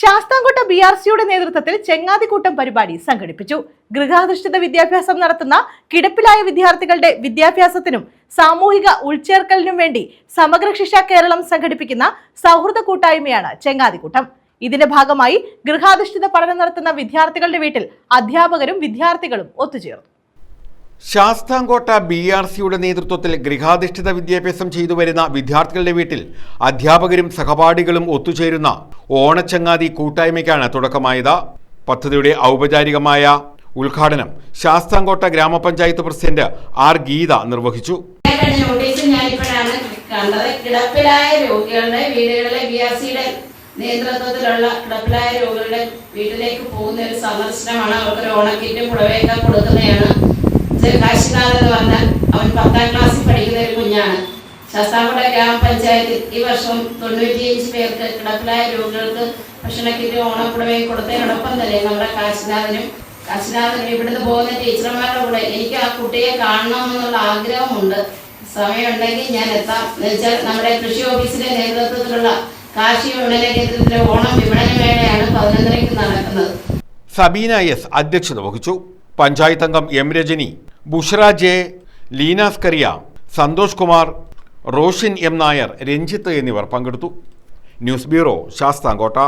Sasthamkotta B R സിയുടെ നേതൃത്വത്തിൽ ചെങ്ങാതിക്കൂട്ടം പരിപാടി സംഘടിപ്പിച്ചു. ഗൃഹാധിഷ്ഠിത വിദ്യാഭ്യാസം നടത്തുന്ന കിടപ്പിലായ വിദ്യാർത്ഥികളുടെ വിദ്യാഭ്യാസത്തിനും സാമൂഹിക ഉൾച്ചേർക്കലിനും വേണ്ടി സമഗ്ര ശിക്ഷ കേരളം സംഘടിപ്പിക്കുന്ന സൗഹൃദ കൂട്ടായ്മയാണ് ചെങ്ങാതിക്കൂട്ടം. ഇതിന്റെ ഭാഗമായി ഗൃഹാധിഷ്ഠിത പഠനം നടത്തുന്ന വിദ്യാർത്ഥികളുടെ വീട്ടിൽ അധ്യാപകരും വിദ്യാർത്ഥികളും ഒത്തുചേർന്നു. ശാസ്താംകോട്ട ബി ആർ സിയുടെ നേതൃത്വത്തിൽ ഗൃഹാധിഷ്ഠിത വിദ്യാഭ്യാസം ചെയ്തു വരുന്ന വിദ്യാർത്ഥികളുടെ വീട്ടിൽ അധ്യാപകരും സഹപാഠികളും ഒത്തുചേരുന്ന ഓണച്ചങ്ങാതി കൂട്ടായ്മയ്ക്കാണ് തുടക്കമായത്. പദ്ധതിയുടെ ഔപചാരികമായ ഉദ്ഘാടനം ശാസ്താംകോട്ട ഗ്രാമപഞ്ചായത്ത് പ്രസിഡന്റ് ആർ ഗീത നിർവഹിച്ചു. കിടപ്പിലായ രോഗികളുടെ വീടുകളിലെ ബി ആർ സിയുടെ നേതൃത്വത്തിലുള്ള കിടപ്പിലായ രോഗികളുടെ വീട്ടിലേക്ക് പോകുന്ന ഒരു സന്ദർശനമാണ്. അവർക്ക് ഓണക്കിറ്റും പുടവയൊക്കെ കൊടുക്കുന്നതാണ്. പത്താം ക്ലാസ്സിൽ പഠിക്കുന്ന ഒരു കുഞ്ഞാണ്. ശാസ്താംകോട്ട ഗ്രാമപഞ്ചായത്തിൽ ഈ വർഷം തൊണ്ണൂറ്റിയഞ്ച് പേർക്ക് കിടപ്പിലായ രോഗികൾക്ക് ഭക്ഷണക്കിറ്റ് ഓണപ്പുടവയും കൊടുത്തതിനോടൊപ്പം തന്നെ നമ്മുടെ കാശിനാഥനും കാശിനാഥനും ഇവിടുന്ന് പോകുന്ന ടീച്ചർമാരുടെ കൂടെ എനിക്ക് ആ കുട്ടിയെ കാണണമെന്നുള്ള ആഗ്രഹമുണ്ട്. സമയമുണ്ടെങ്കിൽ ഞാൻ എത്താം. എന്ന് വെച്ചാൽ നമ്മുടെ കൃഷി ഓഫീസിന്റെ നേതൃത്വത്തിലുള്ള കാർഷിക വിപണന കേന്ദ്രത്തിലെ ഓണം വിപണന മേളയാണ് പതിനൊന്നരയ്ക്ക് നടക്കുന്നത്. സബീന എസ് അധ്യക്ഷത വഹിച്ചു. പഞ്ചായത്ത് അംഗം M Rajani Bushra J Leena Scaria Santhosh Kumar Roshin M Nair Ranjith എന്നിവർ പങ്കെടുത്തു. News bureau Sasthamkotta.